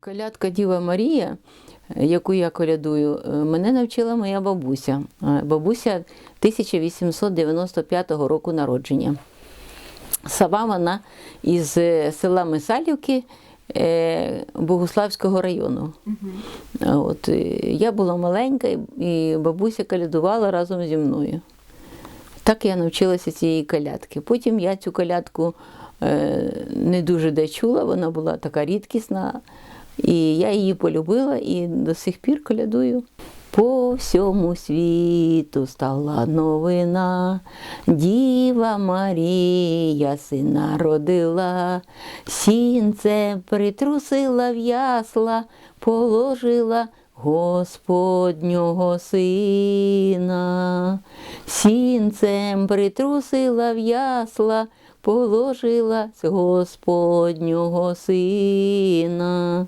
Колядка Діва Марія, е, яку я колядую, е, мене навчила моя бабуся. Е, Бабуся 1895 року народження. Сама вона із села Мисалівки Богуславського району. А От, я була маленька, і- бабуся колядувала разом зі мною. Так я навчилася цієї колядки. Потім я цю колядку не дуже де чула, вона була така рідкісна. І я її полюбила і до сих пір колядую. По всьому світу стала новина, Діва Марія сина родила, сінце притрусила в ясла, положила Господнього сина, сінцем притрусила в ясла, положила з Господнього сина.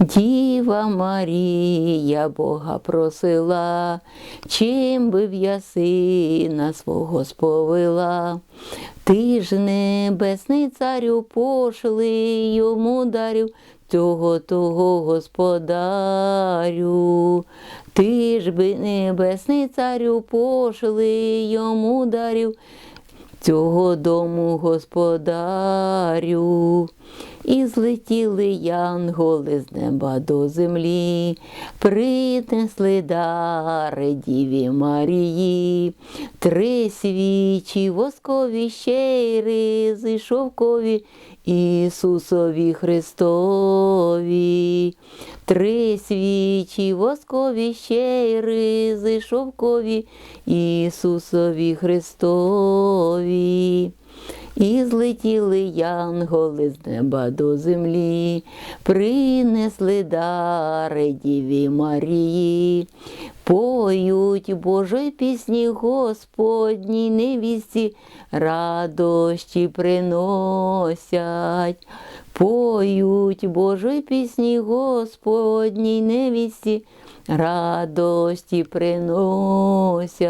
Діва Марія Бога просила, чим би в я сина свого сповила. Ти ж небесний царю пошли, йому дарю цього того господарю. Ти ж би небесний царю пошли, йому дарю цього дому господарю. І злетіли янголи з неба до землі, принесли дари Діві Марії, три свічі воскові щейри, шовкові Ісусові Христові, три свічі воскові ще й ризи, шовкові Ісусові Христові. І злетіли янголи з неба до землі, принесли дари Діві Марії, поють Божої пісні Господній невісті, радощі приносять, поють Божої пісні Господній невісті, радості приносять.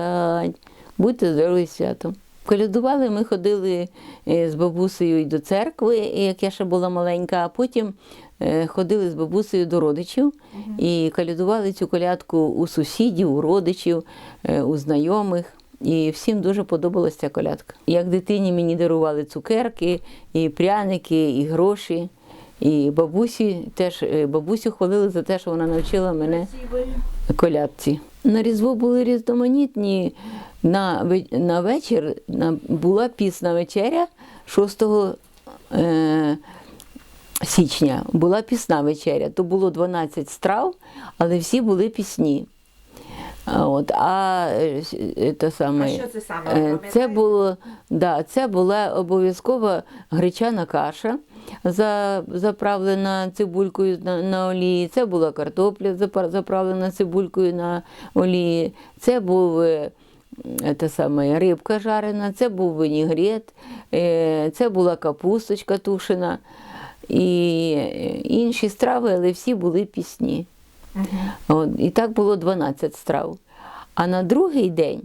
Будьте здорові святом. Колядували, ми ходили е, з бабусею й до церкви, як я ще була маленька, а потім е, ходили з бабусею до родичів і колядували цю колядку у сусідів, у родичів, е, у знайомих. І всім дуже подобалася ця колядка. Як дитині мені дарували цукерки, і пряники, і гроші. І бабусі теж бабусю хвалили за те, що вона навчила мене колядці. На Різдво були різноманітні. На, на вечір на, була пісна вечеря 6 е, січня. Була пісна вечеря. То було 12 страв, але всі були пісні. А, От, а е, е, те саме, А що це саме, е, Це було, да, це була обов'язкова гречана каша, за- заправлена цибулькою на, на олії. Це була картопля, заправлена цибулькою на олії. Це був те саме, рибка жарена, це був вінігрет, е, це була капусточка тушена і інші страви, але всі були пісні. От, і так було 12 страв. А на другий день,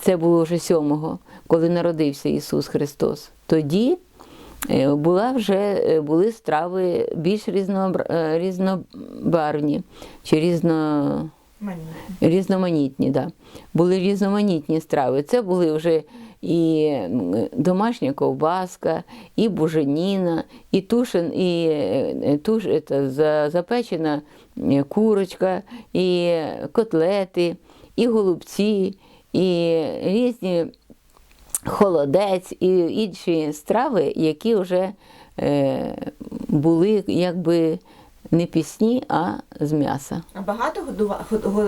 це було вже сьомого, коли народився Ісус Христос, тоді е, була вже, е, були страви більш різнобарвні чи різно, Мені. різноманітні. Да. Були різноманітні страви. Це були вже і домашня ковбаска, і буженіна, і тушен, і е, туш, за- запечена е, курочка, і котлети, і голубці, і різні холодець і інші страви, які вже е, були якби не пісні, а з м'яса. А багато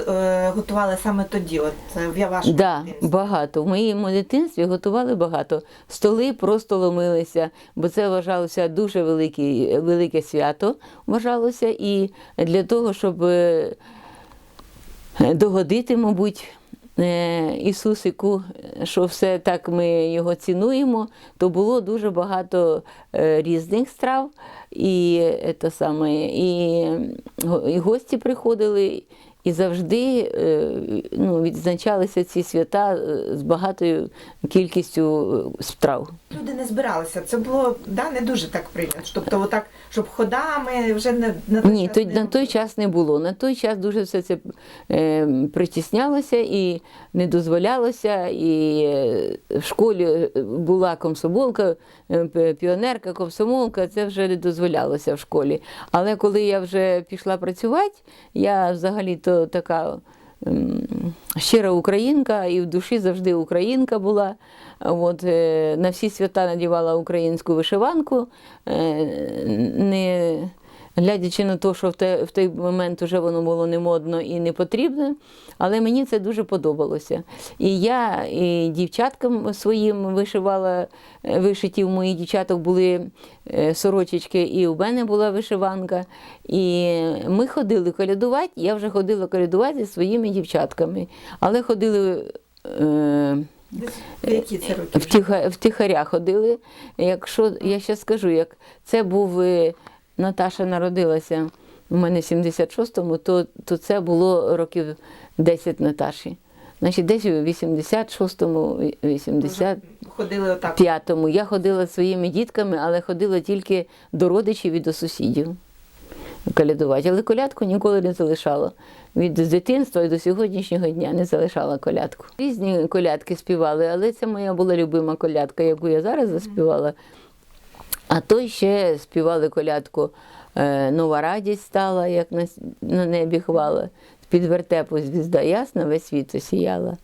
е, готували саме тоді, от е, в я вашому Да, дитинстві? багато. В моєму дитинстві готували багато. Столи просто ломилися, бо це вважалося дуже велике, велике свято. Вважалося, і для того, щоб е, догодити, мабуть, Ісусику, що все так ми його цінуємо, то було дуже багато різних страв, і, те саме, і, і гості приходили, і завжди е, ну, відзначалися ці свята е, з багатою кількістю е, страв. Люди не збиралися. Це було да, не дуже так прийнято. Тобто, отак, щоб ходами вже не на той Ні, час той, не на той час не було. На той час дуже все це е, притіснялося і не дозволялося. І в школі була комсомолка, піонерка, комсомолка, це вже не дозволялося в школі. Але коли я вже пішла працювати, я взагалі-то така. Щира українка і в душі завжди українка була. От, е, на всі свята надівала українську вишиванку. Е, не, глядячи на те, що в, те, в той момент вже воно було не модно і не потрібно, але мені це дуже подобалося. І я і дівчаткам своїм вишивала, е, вишиті в моїх дівчаток були е, сорочечки, і у мене була вишиванка. І ми ходили колядувати, я вже ходила колядувати зі своїми дівчатками, але ходили. Е, в які це роки? вже? Втіха, ходили. Якщо я ще скажу, як це був е, Наташа народилася у мене в 76-му, то, то це було років 10 Наташі. Значить, десь у 86-му, 85-му я ходила зі своїми дітками, але ходила тільки до родичів і до сусідів колядувати. Але колядку ніколи не залишала. Від з дитинства і до сьогоднішнього дня не залишала колядку. Різні колядки співали, але це моя була любима колядка, яку я зараз заспівала. А то ще співали колядку е, Нова радість стала, як на, небі хвала. З-під вертепу звізда ясна, весь світ осіяла.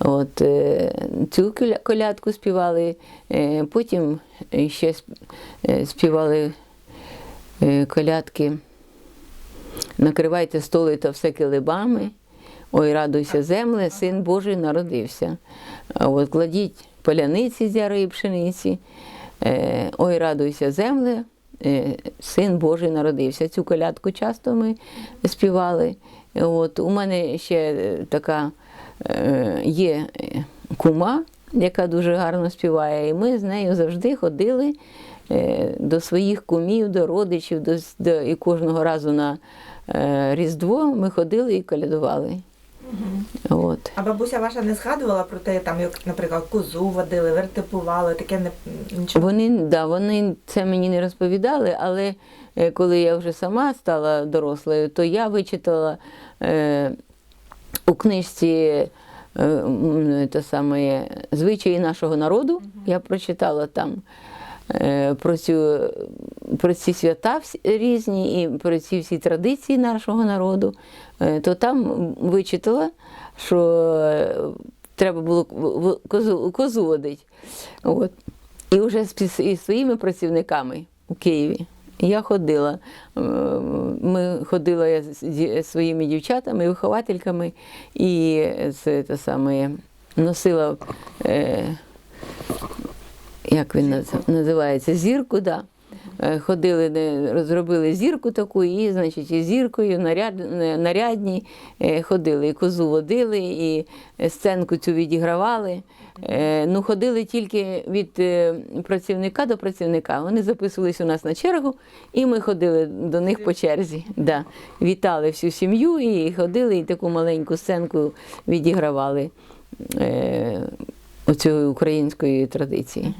От, е, цю колядку співали, е, потім ще співали колядки Накривайте столи та все килибами. Ой, радуйся, земле, син Божий народився. От кладіть поляниці з яри пшениці. Е, Ой, радуйся, земле, е, син Божий народився. Цю колядку часто ми співали. От, у мене ще е, така є кума, яка дуже гарно співає, і ми з нею завжди ходили до своїх кумів, до родичів, до, до, і кожного разу на Різдво ми ходили і колядували. От. А бабуся ваша не згадувала про те, там, як, наприклад, козу водили, вертепували, таке не нічого. Вони, да, вони це мені не розповідали, але е, коли я вже сама стала дорослою, то я вичитала е, у книжці е, те саме, звичаї нашого народу. Я прочитала там про, цю, про ці свята різні і про ці всі традиції нашого народу. Е, то там вичитала, що е, треба було козу, козу водити. От. І вже з із своїми працівниками у Києві. Я ходила. Е, Ми ходила я з своїми дівчатами, виховательками, і з, те саме, носила, е, як він наз- називається, зірку, да. Е, Ходили, не- зробили зірку таку, і, значить, і зіркою наряд, е, нарядні е, ходили, і козу водили, і сценку цю відігравали. Ну, ходили тільки від працівника до працівника. Вони записувались у нас на чергу, і ми ходили до них по черзі. Да. Вітали всю сім'ю і ходили, і таку маленьку сценку відігравали оцю української традиції.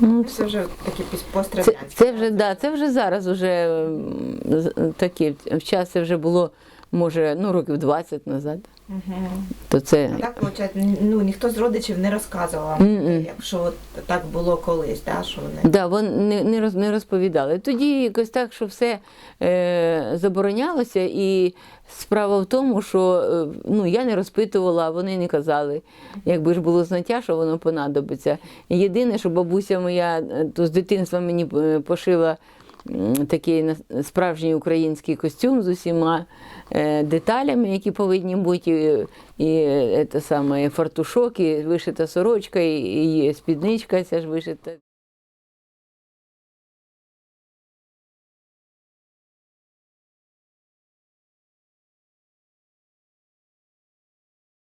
Ну, Це вже такі пострадянські. це, це вже да, це вже зараз уже такі в часи вже було, може, ну, років 20 назад. Мгм. То це А так, виходить, ну, ніхто з родичів не розказував вам, Мгм. якщо от так було колись, да, що вони. Да, вони не, не, роз, не розповідали. Тоді якось так, що все е, заборонялося, і справа в тому, що е, ну, я не розпитувала, а вони не казали. Якби ж було знаття, що воно понадобиться. Єдине, що бабуся моя е, то з дитинства мені е, пошила такий справжній український костюм з усіма е, деталями, які повинні бути, і, і е, те саме, фартушок, і вишита сорочка, і спідничка ця ж вишита.